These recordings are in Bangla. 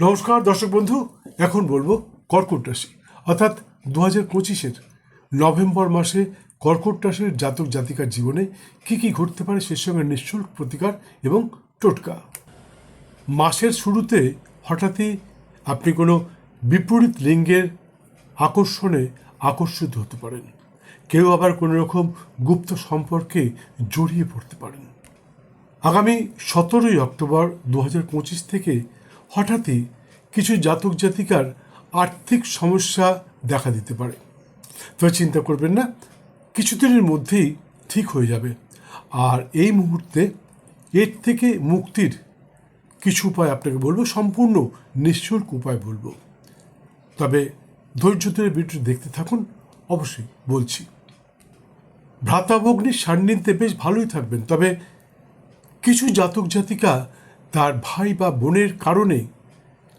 নমস্কার, দর্শক বন্ধু। এখন বলব কর্কট রাশি। অর্থাৎ দু হাজার পঁচিশের নভেম্বর মাসে কর্কট রাশির জাতক জাতিকার জীবনে কি কি ঘটতে পারে সে সঙ্গে নিঃশুল্ক প্রতিকার এবং টোটকা। মাসের শুরুতে হঠাৎই আপনি কোনো বিপরীত লিঙ্গের আকর্ষণে আকর্ষিত হতে পারেন। কেউ আবার কোনো রকম গুপ্ত সম্পর্কে জড়িয়ে পড়তে পারেন। আগামী সতেরোই অক্টোবর দু থেকে হঠাৎই কিছু জাতক জাতিকার আর্থিক সমস্যা দেখা দিতে পারে। তবে চিন্তা করবেন না, কিছুদিনের মধ্যেই ঠিক হয়ে যাবে। আর এই মুহূর্তে এর থেকে মুক্তির কিছু উপায় আপনাকে বলব, সম্পূর্ণ নিঃশুল্ক উপায় বলব। তবে ধৈর্য ধরে ভিডিওটি দেখতে থাকুন, অবশ্যই বলছি। ভ্রাতাভগ্নির সান্নিধ্যে বেশ ভালোই থাকবেন। তবে কিছু জাতক জাতিকা তার ভাই বা বোনের কারণে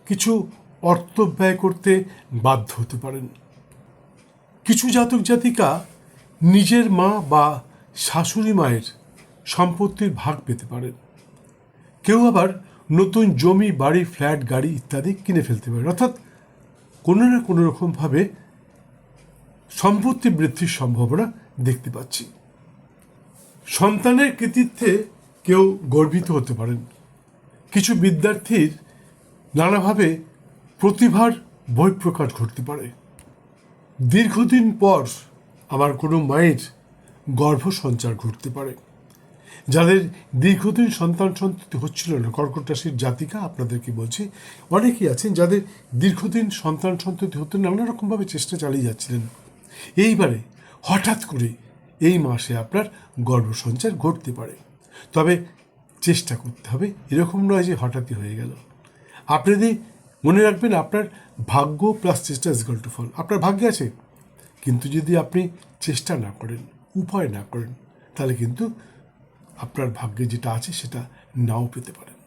কিছু অর্থ ব্যয় করতে বাধ্য হতে পারেন। কিছু জাতক জাতিকা নিজের মা বা শাশুড়ি মায়ের সম্পত্তির ভাগ পেতে পারেন। কেউ আবার নতুন জমি, বাড়ি, ফ্ল্যাট, গাড়ি ইত্যাদি কিনে ফেলতে পারেন। অর্থাৎ কোনো না কোনো রকমভাবে সম্পত্তি বৃদ্ধির সম্ভাবনা দেখতে পাচ্ছি। সন্তানের কৃতিত্বে কেউ গর্বিত হতে পারেন। কিছু বিদ্যার্থীর নানাভাবে প্রতিভার বহিঃপ্রকাশ ঘটতে পারে। দীর্ঘদিন পর আমার কোনো মায়ের গর্ভ সঞ্চার ঘটতে পারে। যাদের দীর্ঘদিন সন্তান সন্ততি হচ্ছিল না, কর্কট রাশির জাতিকা আপনাদেরকে বলছি, অনেকেই আছেন যাদের দীর্ঘদিন সন্তান সন্ততি হতে নানা রকমভাবে চেষ্টা চালিয়ে যাচ্ছিলেন। এইবারে হঠাৎ করে এই মাসে আপনার গর্ভসঞ্চার ঘটতে পারে। তবে চেষ্টা করতে হবে। এরকম নয় যে হঠাৎই হয়ে গেল। আপনাদের মনে রাখবেন, আপনার ভাগ্য প্লাস চেষ্টা ইজ টু ফল আপনার ভাগ্যে আছে। কিন্তু যদি আপনি চেষ্টা না করেন, উপায় না করেন, তাহলে কিন্তু আপনার ভাগ্যে যেটা আছে, সেটা নাও পেতে পারেন।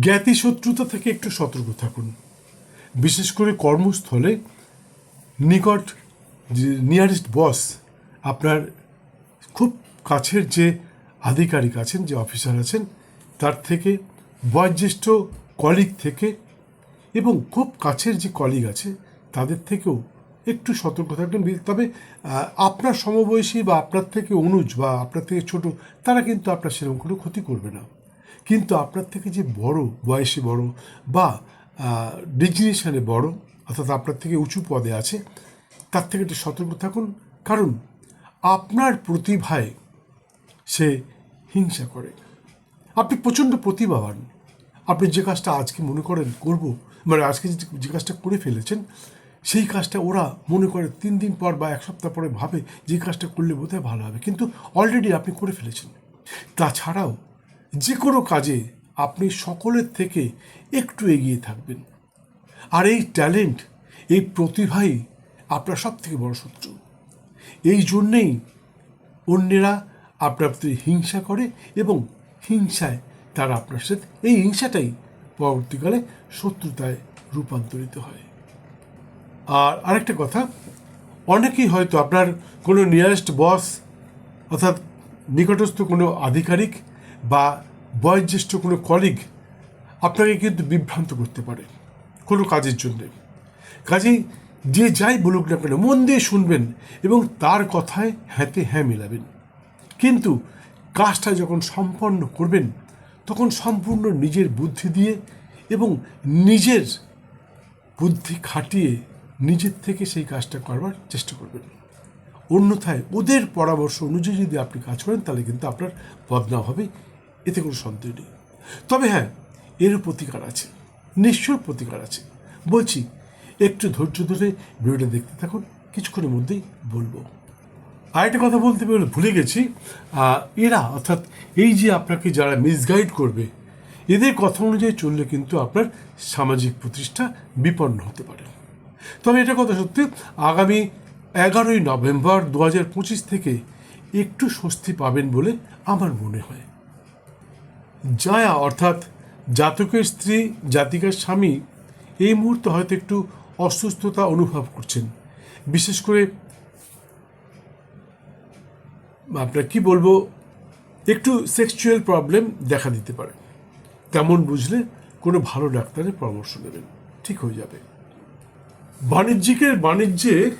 জ্ঞাতি শত্রুতা থেকে একটু সতর্ক থাকুন। বিশেষ করে কর্মস্থলে নিকট নিয়ারেস্ট বস আপনার খুব কাছের যে আধিকারিক আছেন, যে অফিসার আছেন, তার থেকে বয়োজ্যেষ্ঠ কলিগ থেকে এবং খুব কাছের যে কলিগ আছে, তাদের থেকেও একটু সতর্ক থাকবেন। তবে আপনার সমবয়সী বা আপনার থেকে অনুজ বা আপনার থেকে ছোট, তারা কিন্তু আপনার সেরকম কোনো ক্ষতি করবে না। কিন্তু আপনার থেকে যে বড়, বয়সে বড় বা ডিজিনেশনে বড়, অর্থাৎ আপনার থেকে উঁচু পদে আছে, তার থেকে একটু সতর্ক থাকুন। কারণ, আপনার প্রতিভায় সে হিংসা করে। আপনি প্রচণ্ড প্রতিভাবান। আপনি যে কাজটা আজকে মনে করেন করব মানে আজকে যে- কাজটা করে ফেলেছেন, সেই কাজটা ওরা মনে করে তিন দিন পর বা এক সপ্তাহ পরে ভাবে যে কাজটা করলে বোধহয় ভালো হবে। কিন্তু অলরেডি আপনি করে ফেলেছেন। তাছাড়াও যে কোনো কাজে আপনি সকলের থেকে একটু এগিয়ে থাকবেন। আর এই ট্যালেন্ট এই প্রতিভাই আপনার সব থেকে বড় শত্রু। এই জন্যেই অন্যেরা আপনার প্রতি হিংসা করে এবং হিংসায় তারা আপনার সাথে, এই হিংসাটাই পরবর্তীকালে শত্রুতায় রূপান্তরিত হয়। আর আরেকটা কথা, অনেকেই হয়তো আপনার কোনো নিয়ারেস্ট বস অর্থাৎ নিকটস্থ কোনো আধিকারিক বা বয়োজ্যেষ্ঠ কোনো কলিগ আপনাকে কিন্তু বিভ্রান্ত করতে পারে কোনো কাজের জন্যে। কাজেই যে যাই বলুক না কেন, মন দিয়ে শুনবেন এবং তার কথায় হ্যাঁতে হ্যাঁ মেলাবেন। কিন্তু কাজটা যখন সম্পন্ন করবেন, তখন সম্পূর্ণ নিজের বুদ্ধি দিয়ে এবং নিজের বুদ্ধি খাটিয়ে নিজের থেকে সেই কাজটা করবার চেষ্টা করবেন। অন্যথায় ওদের পরামর্শ অনুযায়ী যদি আপনি কাজ করেন, তাহলে কিন্তু আপনার বদনাম হবে, এতে কোনো সন্দেহ নেই। তবে হ্যাঁ এরও প্রতিকার আছে নিশ্চয় প্রতিকার আছে। বলছি, একটু ধৈর্য ধরে ভিডিওটা দেখতে থাকুন, কিছুক্ষণের মধ্যেই বলব। আরেকটা কথা বলতে বলে ভুলে গেছি। এরা, অর্থাৎ এই যে আপনাকে যারা মিসগাইড করবে, এদের কথা অনুযায়ী চললে কিন্তু আপনার সামাজিক প্রতিষ্ঠা বিপন্ন হতে পারে। তবে এটা কথা সত্যি, আগামী এগারোই নভেম্বর দু পঁচিশ থেকে একটু স্বস্তি পাবেন বলে আমার মনে হয়। জায়া, অর্থাৎ জাতকের স্ত্রী, জাতিকার স্বামী, এই মুহূর্তে হয়তো একটু অসুস্থতা অনুভব করছেন। বিশেষ করে আপনার কি বলব, একটু সেক্সুয়াল প্রবলেম দেখা দিতে পারে। তেমন বুঝলে কোনো ভালো ডাক্তারের পরামর্শ নেবেন, ঠিক হয়ে যাবে। বাণিজ্যিকের বাণিজ্যে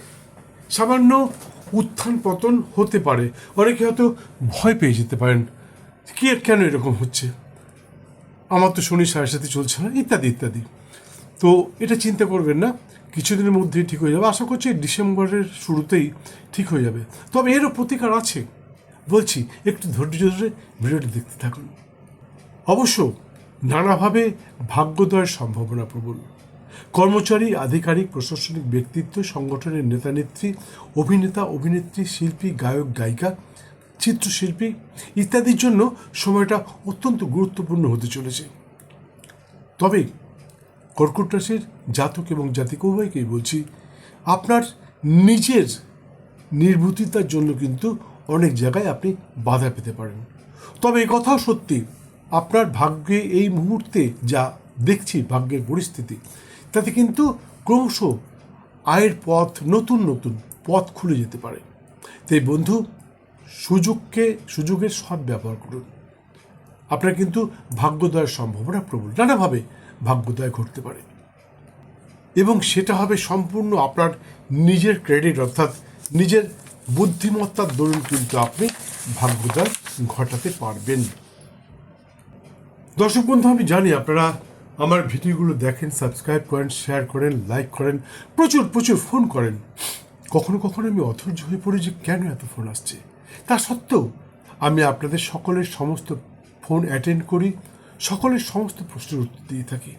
সামান্য উত্থান পতন হতে পারে। অনেকে হয়তো ভয় পেয়ে যেতে পারেন, কি কেন এরকম হচ্ছে? আমার তো শনি সাড়ে সাথে চলছে না, ইত্যাদি ইত্যাদি। তো এটা চিন্তা করবেন না, কিছুদিনের মধ্যেই ঠিক হয়ে যাবে। আশা করছি ডিসেম্বরের শুরুতেই ঠিক হয়ে যাবে। তবে এরও প্রতিকার আছে। বলছি, একটু ধৈর্য ধরে ভিডিওটি দেখতে থাকুন। অবশ্য নানাভাবে ভাগ্যোদয়ের সম্ভাবনা প্রবল। কর্মচারী, আধিকারিক, প্রশাসনিক ব্যক্তিত্ব, সংগঠনের নেতানেত্রী, অভিনেতা, অভিনেত্রী, শিল্পী, গায়ক, গায়িকা, চিত্রশিল্পী ইত্যাদির জন্য সময়টা অত্যন্ত গুরুত্বপূর্ণ হতে চলেছে। তবে কর্কট রাশির জাতক এবং জাতিক উভয়কেই বলছি, আপনার নিজের নির্ভূতিতার জন্য কিন্তু অনেক জায়গায় আপনি বাধা পেতে পারেন। তবে এই কথাও সত্যি, আপনার ভাগ্যে এই মুহূর্তে যা দেখছি, ভাগ্যের পরিস্থিতি, তাতে কিন্তু ক্রমশ আয়ের পথ নতুন নতুন পথ খুলে যেতে পারে। তাই বন্ধু, সুযোগকে, সুযোগের সব ব্যবহার করুন। আপনার কিন্তু ভাগ্যোদয়ের সম্ভাবনা প্রবল, নানাভাবে ভাগ্যোদয় ঘটতে পারে। এবং সেটা হবে সম্পূর্ণ আপনার নিজের ক্রেডিট, অর্থাৎ নিজের বুদ্ধিমত্তার দরুন কিন্তু আপনি ভাগ্যোদয় ঘটাতে পারবেন। দর্শক বন্ধু, আমি জানি আপনারা আমার ভিডিওগুলো দেখেন সাবস্ক্রাইব করেন শেয়ার করেন লাইক করেন, প্রচুর প্রচুর ফোন করেন। কখনো কখনো আমি অধৈর্য হয়ে পড়ি যে কেন এত ফোন আসছে? তা সত্ত্বেও আমি আপনাদের সকলের সমস্ত ফোন অ্যাটেন্ড করি, সকলের সমস্ত প্রশ্নের উত্তর দিয়ে থাকি।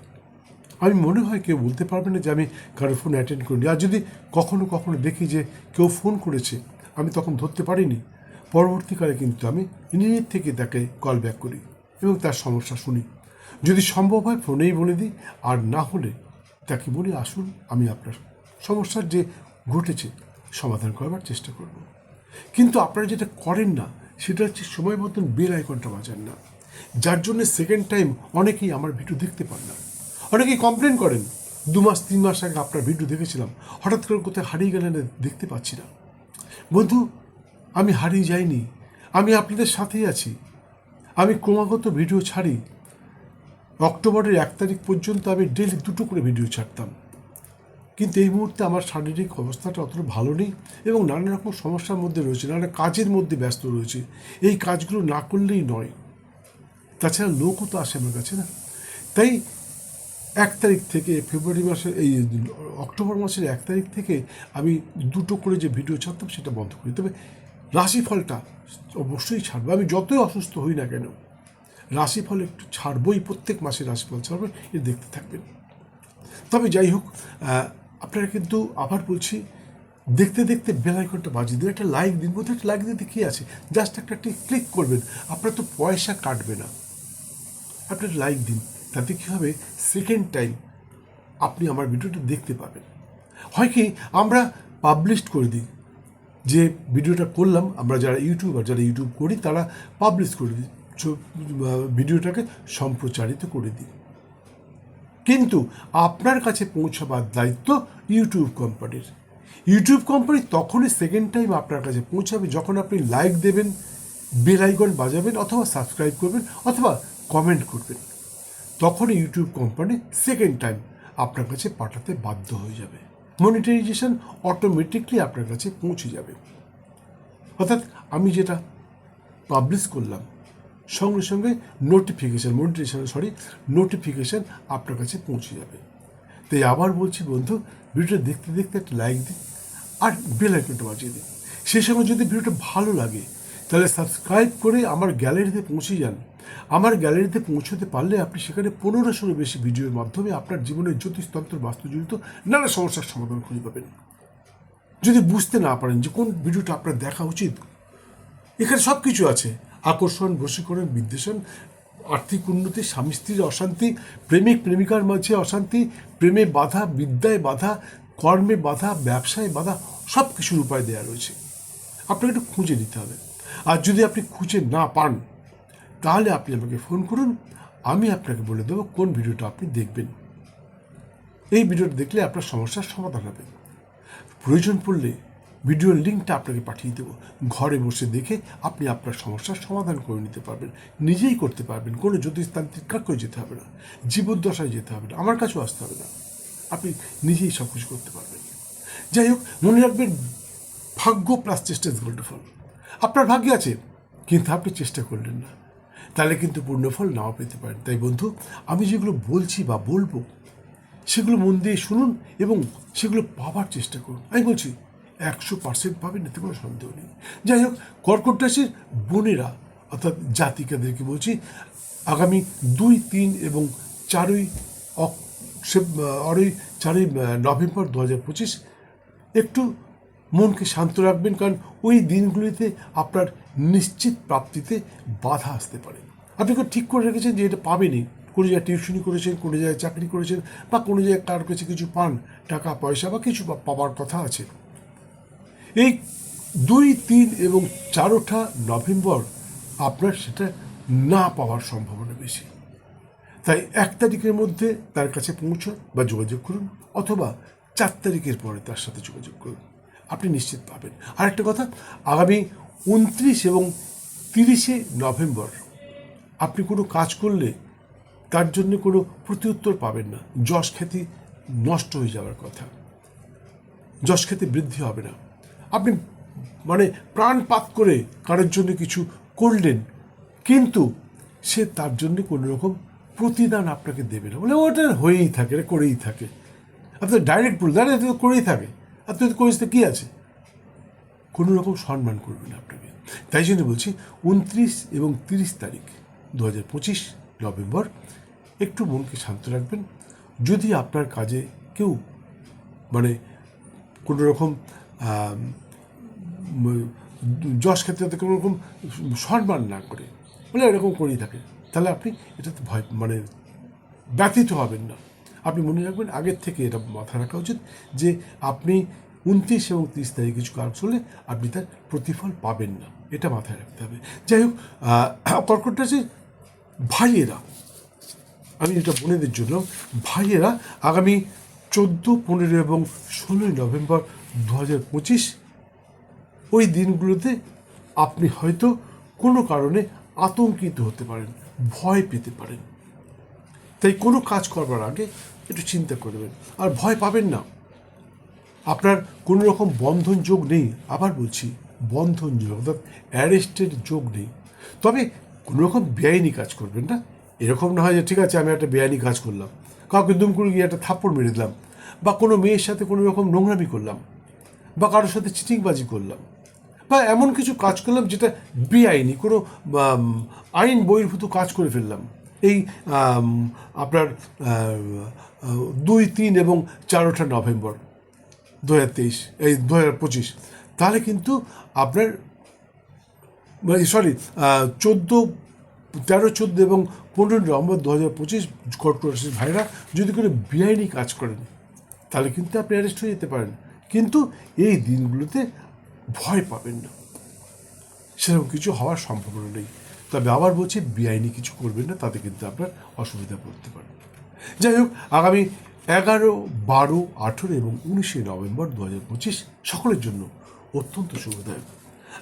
আমি মনে হয় কেউ বলতে পারবে না যে আমি কারও ফোন অ্যাটেন্ড করিনি। আর যদি কখনো কখনো দেখি যে কেউ ফোন করেছে আমি তখন ধরতে পারিনি। পরবর্তীকালে কিন্তু আমি নিজের থেকে তাকে কল ব্যাক করি এবং তার সমস্যা শুনি। যদি সম্ভব হয় ফোনেই বলে দিই, আর না হলে তাকে বলি, আসুন, আমি আপনার সমস্যার যে ঘটেছে, সমাধান করবার চেষ্টা করব। কিন্তু আপনারা যেটা করেন না, সেটা হচ্ছে সময় মতন বেল আইকনটা বাজান না। যার জন্য সেকেন্ড টাইম অনেকেই আমার ভিডিও দেখতে পান না। অনেকেই কমপ্লেন করেন, দু মাস, তিন মাস আগে আপনার ভিডিও দেখেছিলাম, হঠাৎ করে কোথায় হারিয়ে গেলেন দেখতে পাচ্ছি না। বন্ধু, আমি হারিয়ে যাইনি। আমি আপনাদের সাথেই আছি। আমি ক্রমাগত ভিডিও ছাড়ি। অক্টোবরের এক তারিখ পর্যন্ত আমি ডেলি দুটো করে ভিডিও ছাড়তাম। কিন্তু এই মুহূর্তে আমার শারীরিক অবস্থাটা অতটা ভালো নেই এবং নানা রকম সমস্যার মধ্যে রয়েছে, নানা কাজের মধ্যে ব্যস্ত রয়েছে। এই কাজগুলো না করলেই নয়। তাছাড়া লোকও তো আসে আমার কাছে না। তাই এক তারিখ থেকে ফেব্রুয়ারি মাসের এই অক্টোবর মাসের এক তারিখ থেকে আমি দুটো করে যে ভিডিও ছাড়তাম সেটা বন্ধ করি। তবে রাশিফলটা অবশ্যই ছাড়বো। আমি যতই অসুস্থ হই না কেন, রাশিফল একটু ছাড়বই, প্রত্যেক মাসে রাশিফল ছাড়বেন এ দেখতে থাকবেন। তবে যাই হোক আপনারা কিন্তু আবার বলছি, দেখতে দেখতে বেলাইকনটা বাজিয়ে দিন। একটা লাইক দিন। বোধহয় একটা লাইক দিতে কী আছে? জাস্ট একটা ক্লিক করবেন। আপনার তো পয়সা কাটবে না। আপনার লাইক দিন। তাতে কী হবে? সেকেন্ড টাইম আপনি আমার ভিডিওটা দেখতে পাবেন। হয় কি, আমরা পাবলিশ করে দিই। যে ভিডিওটা করলাম, আমরা যারা ইউটিউবার যারা ইউটিউব করি, তারা পাবলিশ করে দিই। ভিডিওটাকে সম্প্রচারিত করে দিই। কিন্তু আপনার কাছে পৌঁছাবার দায়িত্ব ইউটিউব কোম্পানির ইউটিউব কোম্পানি তখনই সেকেন্ড টাইম আপনার কাছে পৌঁছাবে যখন আপনি লাইক দেবেন বেল বাজাবেন অথবা সাবস্ক্রাইব করবেন অথবা কমেন্ট করবেন। তখন ইউটিউব কোম্পানি সেকেন্ড টাইম আপনার কাছে পাঠাতে বাধ্য হয়ে যাবে। মনিটাইজেশন অটোমেটিকলি আপনার কাছে পৌঁছে যাবে। অর্থাৎ আমি যেটা পাবলিশ করলাম, সঙ্গে সঙ্গে নোটিফিকেশান মনিটাইজেশন সরি নোটিফিকেশান আপনার কাছে পৌঁছে যাবে। তাই আবার বলছি বন্ধু, ভিডিওটা দেখতে দেখতে একটা লাইক দিন আর বেল আইকনটা বাজিয়ে দিন। সেই সময় যদি ভিডিওটা ভালো লাগে, তাহলে সাবস্ক্রাইব করে আমার গ্যালারিতে পৌঁছে যান। আমার গ্যালারিতে পৌঁছতে পারলে আপনি সেখানে পনেরোশোরও বেশি ভিডিওর মাধ্যমে আপনার জীবনের জ্যোতিষতন্ত্র বাস্তুজনিত নানা সমস্যার সমাধান খুঁজে পাবেন। যদি বুঝতে না পারেন যে কোন ভিডিওটা আপনার দেখা উচিত, এখানে সব কিছু আছে। আকর্ষণ, বশীকরণ, বিদ্বেষণ, আর্থিক উন্নতি, স্বামী স্ত্রীর অশান্তি, প্রেমিক, প্রেমিকার মাঝে অশান্তি, প্রেমে বাধা, বিদ্যায় বাধা, কর্মে বাধা, ব্যবসায় বাধা সব কিছুর উপায় দেওয়া রয়েছে। আপনাকে একটু খুঁজে নিতে হবে। আর যদি আপনি খুঁজে না পান তাহলে আপনি আমাকে ফোন করুন, আমি আপনাকে বলে দেবো কোন ভিডিওটা আপনি দেখবেন। এই ভিডিওটা দেখলে আপনার সমস্যার সমাধান হবে। প্রয়োজন পড়লে ভিডিওর লিঙ্কটা আপনাকে পাঠিয়ে দেবো। ঘরে বসে দেখে আপনি আপনার সমস্যার সমাধান করে নিতে পারবেন। নিজেই করতে পারবেন, কোনো জ্যোতিষতান্ত্রিক কাকেও যেতে হবে না। জীবদ্দশায় যেতে হবে না, আমার কাছেও আসতে হবে না। আপনি নিজেই সব কিছু করতে পারবেন। যাই হোক, মনে রাখবেন, ভাগ্য প্লাস চেষ্টা ইজ গোল্ড ফল আপনার ভাগ্যে আছে, কিন্তু আপনি চেষ্টা করলেন না। তাহলে কিন্তু পূর্ণফল নাও পেতে পারেন। তাই বন্ধু, আমি যেগুলো বলছি বা বলব, সেগুলো মন দিয়ে শুনুন এবং সেগুলো পাওয়ার চেষ্টা করুন। আমি বলছি, একশো পার্সেন্ট পাবেন, এতে কোনো সন্দেহ নেই। যাই হোক, কর্কট রাশির বোনেরা, অর্থাৎ জাতিকাদেরকে বলছি, আগামী দুই, তিন এবং চারই অক সেপ- আরই চারই নভেম্বর দু হাজার পঁচিশ একটু মনকে শান্ত রাখবেন, কারণ ওই দিনগুলিতে আপনার নিশ্চিত প্রাপ্তিতে বাধা আসতে পারে। আপনি কেউ ঠিক করে রেখেছেন যে এটা পাবেনই। কোনো জায়গায় টিউশনি করেছেন, কোনো জায়গায় চাকরি করেছেন, বা কোনো জায়গায় কারোর কাছে কিছু পান, টাকা, পয়সা বা কিছু পাওয়ার কথা আছে। এই দুই, তিন এবং চারোটা নভেম্বর আপনার সেটা না পাওয়ার সম্ভাবনা বেশি। তাই এক তারিখের মধ্যে তার কাছে পৌঁছন বা যোগাযোগ করুন, অথবা চার তারিখের পরে তার সাথে যোগাযোগ করুন। আপনি নিশ্চিত পাবেন। আরেকটা কথা, আগামী উনত্রিশ এবং তিরিশে নভেম্বর আপনি কোনো কাজ করলে তার জন্য কোনো প্রত্যুত্তর পাবেন না। যশ খ্যাতি নষ্ট হয়ে যাওয়ার কথা। যশ খ্যাতি বৃদ্ধি হবে না। আপনি মানে প্রাণপাত করে কারোর জন্য কিছু করলেন, কিন্তু সে তার জন্য কোনো রকম প্রতিদান আপনাকে দেবে না। বলে ওটা হয়েই থাকে এটা করেই থাকে। আপনি ডাইরেক্ট বললেন আরে এটা করেই থাকে। আপনি তো করেছে কী আছে? কোনো রকম সম্মান করবেন আপনাকে। তাই জন্য বলছি, উনত্রিশ এবং তিরিশ তারিখ দু হাজার পঁচিশ নভেম্বর, একটু মনকে শান্ত রাখবেন। যদি আপনার কাজে কেউ মানে কোনো রকম যশ ক্ষেত্রে কোনো রকম সম্মান না করে, বলে এরকম করেই থাকে তাহলে আপনি এটাতে ভয় মানে ব্যথিত হবেন না। আপনি মনে রাখবেন, আগের থেকে এটা মাথায় রাখা উচিত যে আপনি উনত্রিশ এবং তিরিশ তারিখ কিছু কাজ হলে আপনি তার প্রতিফল পাবেন না। এটা মাথায় রাখতে হবে। যাই হোক কর্কট রাশির ভাইয়েরা, আমি এটা বোনেদের জন্য, ভাইয়েরা আগামী চোদ্দ, পনেরো এবং ষোলোই নভেম্বর দু হাজার পঁচিশ ওই দিনগুলোতে আপনি হয়তো কোনো কারণে আতঙ্কিত হতে পারেন, ভয় পেতে পারেন। তাই কোনো কাজ করবার আগে একটু চিন্তা করবেন। আর ভয় পাবেন না। আপনার কোনো রকম বন্ধন যোগ নেই। আবার বলছি, বন্ধন যোগ অর্থাৎ অ্যারেস্টের যোগ নেই। তবে কোনো রকম বেআইনি কাজ করবেন না। এরকম না হয় যে, ঠিক আছে, আমি একটা বেআইনি কাজ করলাম। কাউকে দুম করে গিয়ে একটা থাপ্পড় মেরে দিলাম। বা কোনো মেয়ের সাথে কোনো রকম নোংরামি করলাম। বা কারোর সাথে চিটিংবাজি করলাম। বা এমন কিছু কাজ করলাম যেটা বেআইনি, কোনো আইন বহির্ভূত কাজ করে ফেললাম। এই আপনার দুই, তিন এবং চারোটা নভেম্বর দু হাজার তেইশ, এই দু হাজার পঁচিশ। তাহলে কিন্তু আপনার সরি চোদ্দ, তেরো, চোদ্দ এবং পনেরো নভেম্বর দু হাজার পঁচিশ কর্কট রাশির ভাইরা, যদি কোনো বেআইনি কাজ করেন, তাহলে কিন্তু আপনি অ্যারেস্ট হয়ে যেতে পারেন। কিন্তু এই দিনগুলোতে ভয় পাবেন না। সেরকম কিছু হওয়ার সম্ভাবনা নেই। তবে আবার বলছি, বেআইনি কিছু করবেন না, তাতে কিন্তু আপনার অসুবিধা পড়তে পারে। যাই হোক, আগামী এগারো, বারো, আঠেরো এবং উনিশে নভেম্বর দু হাজার পঁচিশ সকলের জন্য অত্যন্ত শুভদায়ক।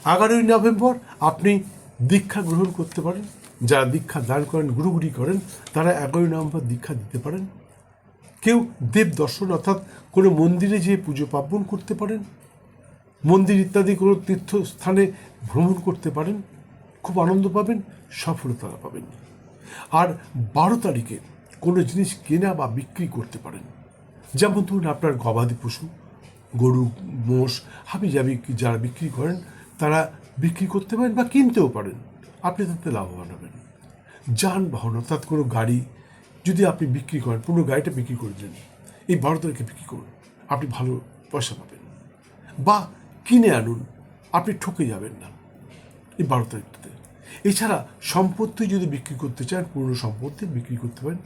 এগারোই নভেম্বর আপনি দীক্ষা গ্রহণ করতে পারেন। যারা দীক্ষা দান করেন, গুরুগুরি করেন, তারা এগারোই নভেম্বর দীক্ষা দিতে পারেন। কেউ দেব দর্শন অর্থাৎ কোনো মন্দিরে যেয়ে পুজো পার্বণ করতে পারেন। মন্দির ইত্যাদি কোনো তীর্থস্থানে ভ্রমণ করতে পারেন। খুব আনন্দ পাবেন, সফলতা পাবেন। আর বারো তারিখে কোনো জিনিস কেনা বা বিক্রি করতে পারেন। যেমন ধরুন আপনার গবাদি পশু, গরু, মোষ হাবি জাবি যারা বিক্রি করেন, তারা বিক্রি করতে পারেন বা কিনতেও পারেন। আপনি তাতে লাভবান হবেন। যানবাহন, অর্থাৎ কোনো গাড়ি, যদি আপনি বিক্রি করেন পুরো গাড়িটা বিক্রি করে দিলেন, এই বারো তারিখে বিক্রি করুন, আপনি ভালো পয়সা পাবেন। বা কিনে আনুন, আপনি ঠকে যাবেন না, এই বারো তারিখটাতে। এছাড়া সম্পত্তি যদি বিক্রি করতে চান, পুরনো সম্পত্তি বিক্রি করতে পারেন।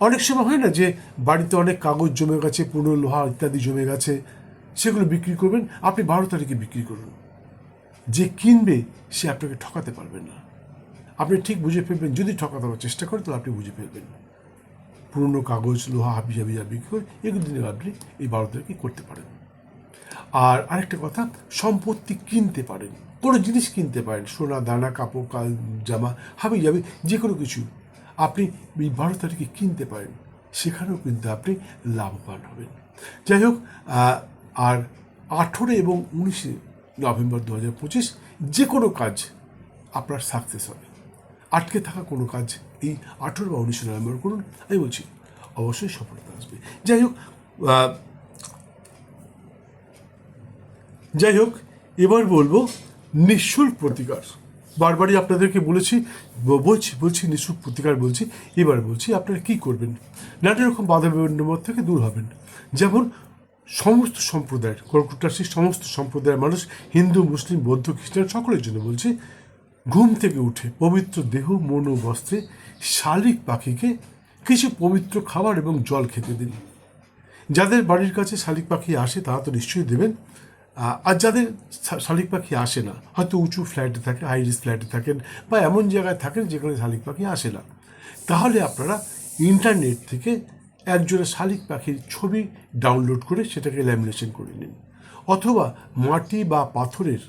অনেক সময় হয় না যে বাড়িতে অনেক কাগজ জমে গেছে, পুরনো লোহা ইত্যাদি জমে গেছে, সেগুলো বিক্রি করবেন, আপনি বারো তারিখে বিক্রি করুন। যে কিনবে, সে আপনাকে ঠকাতে পারবে না। আপনি ঠিক বুঝে ফেলবেন, যদি ঠকা দেওয়ার চেষ্টা করেন, তাহলে আপনি বুঝে ফেলবেন। পুরনো কাগজ, লোহা হাবি হাবি যা বিক্রি করে এগুলো দিনে আপনি এই বারো তারিখে করতে পারেন। আর আরেকটা কথা, সম্পত্তি কিনতে পারেন। কোনো জিনিস কিনতে পারেন, সোনা, দানা, কাপড়, কাল, জামা, হাবি যাবে যে কোনো কিছু। আপনি এই বারো তারিখে কিনতে পারেন, সেখানেও কিন্তু আপনি লাভবান হবেন। যাই হোক আর আঠেরো এবং উনিশে নভেম্বর দু হাজার পঁচিশ যে কোনো কাজ আপনার সাকসেস হবে। আটকে থাকা কোনো কাজ এই আঠেরো বা উনিশে নভেম্বর করুন, আমি বলছি, অবশ্যই সফলতা আসবে। যাই হোক যাই হোক, এবার বলব নিঃশুল্ক প্রতিকার। বারবারই আপনাদেরকে বলেছি বলছি বলছি, নিঃশুল্ক প্রতিকার বলছি, এবার বলছি আপনারা কি করবেন? নানা রকম বাধা বিবন্নমত থেকে দূর হবেন। যেমন সমস্ত সম্প্রদায়ের কর্কট সমস্ত সম্প্রদায়ের মানুষ, হিন্দু, মুসলিম, বৌদ্ধ, খ্রিস্টান, সকলের জন্য বলছি, ঘুম থেকে উঠে পবিত্র দেহ, মন ও বস্ত্রে শালিক পাখিকে কিছু পবিত্র খাবার এবং জল খেতে দিন। যাদের বাড়ির কাছে শালিক পাখি আসে, তারা তো নিশ্চয়ই দেবেন। আর যাদের শালিক পাখি আসে না, হয়তো উঁচু ফ্ল্যাটে থাকে হাই ফ্ল্যাটে থাকেন, বা এমন জায়গায় থাকেন যেখানে শালিক পাখি আসে না। তাহলে আপনারা ইন্টারনেট থেকে একজোড়া শালিক পাখির ছবি ডাউনলোড করে সেটাকে ল্যামিনেশন করে নিন। অথবা মাটি বা পাথরের,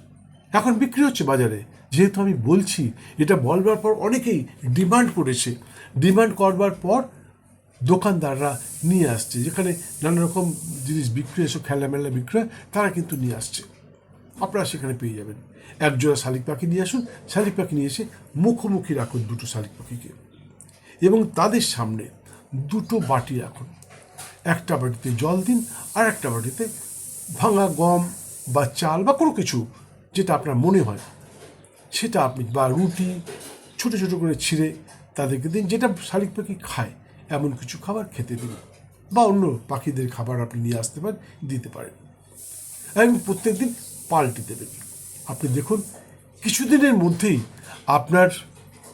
এখন বিক্রি হচ্ছে বাজারে, যেহেতু আমি বলছি, এটা বলবার পর অনেকেই ডিমান্ড করেছে। ডিমান্ড করবার পর দোকানদাররা নিয়ে আসছে। যেখানে নানা রকম জিনিস বিক্রি এসব খেলা মেলা বিক্রি তারা কিন্তু নিয়ে আসছে। আপনারা সেখানে পেয়ে যাবেন। একজোড়া শালিক পাখি নিয়ে আসুন। শালিক পাখি নিয়ে এসে মুখোমুখি রাখুন দুটো শালিক পাখিকে। এবং তাদের সামনে দুটো বাটি রাখুন। একটা বাটিতে জল দিন আর একটা বাটিতে ভাঙা গম বা চাল বা কোনো কিছু যেটা আপনার মনে হয়, সেটা আপনি বা রুটি ছোটো ছোটো করে ছিঁড়ে তাদেরকে দিন। যেটা শালিক পাখি খায় এমন কিছু খাবার খেতে দিন। বা অন্য পাখিদের খাবার আপনি নিয়ে আসতে পারেন, দিতে পারেন। এবং প্রত্যেক দিন পাল্টে দেবেন। আপনি দেখুন, কিছুদিনের মধ্যেই আপনার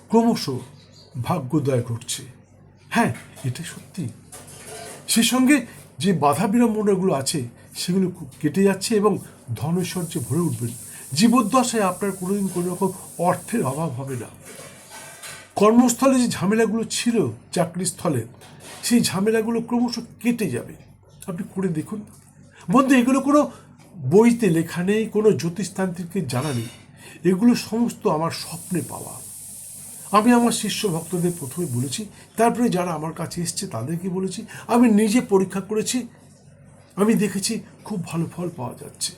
ক্রমশ ভাগ্যোদয় ঘটছে। হ্যাঁ এটা সত্যি। সে সঙ্গে যে বাধা বিড়ম্বনাগুলো আছে, সেগুলো কেটে যাচ্ছে এবং ধনৈশ্বর্যে ভরে উঠবেন। জীবদ্দশায় আপনার কোনোদিন কোনো রকম অর্থের অভাব হবে না। কর্মস্থলে যে ঝামেলাগুলো ছিল চাকরির স্থলে সেই ঝামেলাগুলো ক্রমশ কেটে যাবে। আপনি করে দেখুন। বন্ধু, এগুলো কোনো বইতে লেখা নেই, কোনো জ্যোতিষতান্ত্রিকের জানা নেই। এগুলো সমস্ত আমার স্বপ্নে পাওয়া। আমি আমার শিষ্য ভক্তদের প্রথমে বলেছি, তারপরে যারা আমার কাছে এসছে তাদেরকে বলেছি, আমি নিজে পরীক্ষা করেছি, আমি দেখেছি খুব ভালো ফল পাওয়া যাচ্ছে।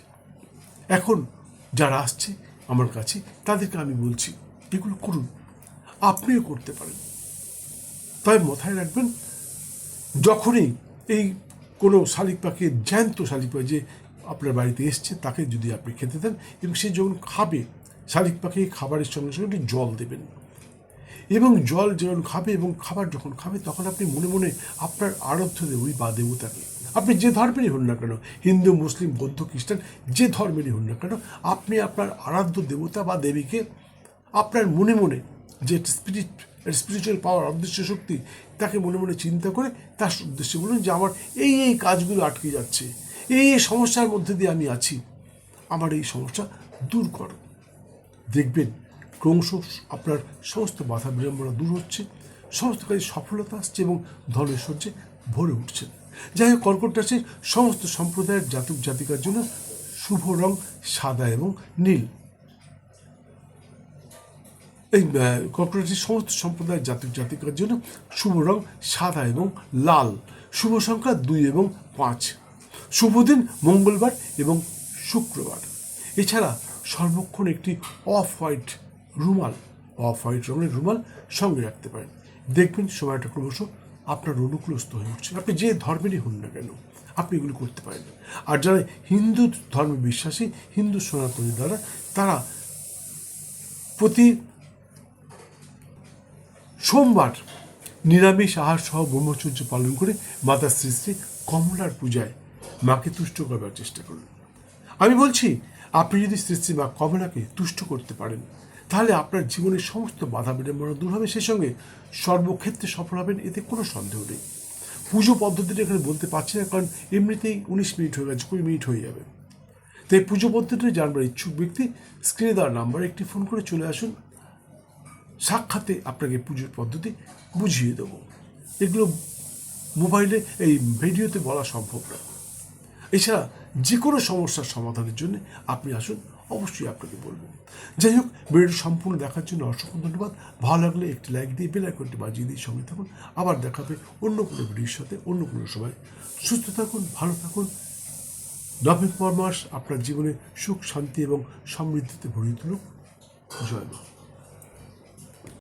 এখন যারা আসছে আমার কাছে, তাদেরকে আমি বলছি, এগুলো করুন। আপনিও করতে পারেন। তাই মাথায় রাখবেন, যখনই এই কোনো শালিক পাখির জ্যান্ত শালিক পাখি যে আপনার বাড়িতে এসছে, তাকে যদি আপনি খেতে দেন এবং সে যখন খাবে, শালিক পাখি খাবারের সঙ্গে সঙ্গে একটু জল দেবেন। এবং জল যখন খাবে এবং খাবার যখন খাবে, তখন আপনি মনে মনে আপনার আরাধ্য দেবী বা দেবতাকে আপনি যে ধর্মেরই হন না কেন, হিন্দু, মুসলিম, বৌদ্ধ, খ্রিস্টান, যে ধর্মেরই হন না কেন, আপনি আপনার আরাধ্য দেবতা বা দেবীকে আপনার মনে মনে যে স্পিরিট স্পিরিচুয়াল পাওয়ার অদৃশ্য শক্তি, তাকে মনে মনে চিন্তা করে তার উদ্দেশ্যে বলুন যে আমার এই এই কাজগুলো আটকে যাচ্ছে। এই এই সমস্যার মধ্যে দিয়ে আমি আছি। আমার এই সমস্যা দূর করো। দেখবেন ক্রমশ আপনার সমস্ত বাধা বিড়ম্বনা দূর হচ্ছে, সমস্ত কাজে সফলতা আসছে এবং ধনৈশ্বর্যে ভরে উঠছেন যাই হোক, কর্কট রাশির সমস্ত সম্প্রদায়ের জাতক জাতিকার জন্য শুভ রং সাদা এবং নীল। এই রাশির সমস্ত সম্প্রদায়ের জাতক জাতিকার জন্য শুভ রং সাদা এবং লাল। শুভ সংখ্যা দুই এবং পাঁচ। শুভ দিন মঙ্গলবার এবং শুক্রবার। এছাড়া সর্বক্ষণ একটি অফ হোয়াইট রুমাল, অফ হোয়াইট রঙের রুমাল সঙ্গে রাখতে পারেন। দেখবেন সময়টা ক্রমশ আপনার অনুকূলস্থ হয়ে উঠছে। আপনি যে ধর্মেরই হন না কেন, আপনি এগুলো করতে পারেন আর যারা হিন্দু ধর্মে বিশ্বাসী হিন্দু সনাতনী দ্বারা, তারা প্রতি সোমবার নিরামিষ আহার সহ ব্রহ্মচর্য পালন করে মাতা শ্রী শ্রী কমলার পূজায় মাকে তুষ্ট করবার চেষ্টা করুন। আমি বলছি, আপনি যদি শ্রী শ্রী মা কমলাকে তুষ্ট করতে পারেন, তাহলে আপনার জীবনের সমস্ত বাধা বিড়ম্বনা দূর হবে। সেই সঙ্গে সর্বক্ষেত্রে সফল হবেন, এতে কোনো সন্দেহ নেই। পুজো পদ্ধতিটা এখানে বলতে পারছি না, কারণ এমনিতেই উনিশ মিনিট হয়ে গেছে, কুড়ি মিনিট হয়ে যাবে। তাই পুজো পদ্ধতিটা জানবার ইচ্ছুক ব্যক্তি স্ক্রিনে দেওয়ার নাম্বারে একটি ফোন করে চলে আসুন। সাক্ষাতে আপনাকে পুজোর পদ্ধতি বুঝিয়ে দেব। এগুলো মোবাইলে, এই ভিডিওতে বলা সম্ভব না। এছাড়া যে কোনো সমস্যার সমাধানের জন্য আপনি আসুন, অবশ্যই আপনাকে বলব। যাই হোক, ভিডিওটি সম্পূর্ণ দেখার জন্য অসংখ্য ধন্যবাদ। ভালো লাগলে একটি লাইক দিয়ে বেল আইকনটি বাজিয়ে দিয়ে সঙ্গে থাকুন। আবার দেখাবে অন্য কোনো ভিডিওর সাথে, অন্য কোনো সময়। সুস্থ থাকুন, ভালো থাকুন। নভেম্বর মাস আপনার জীবনে সুখ, শান্তি এবং সমৃদ্ধিতে ভরিয়ে তুলুক। জয় মা।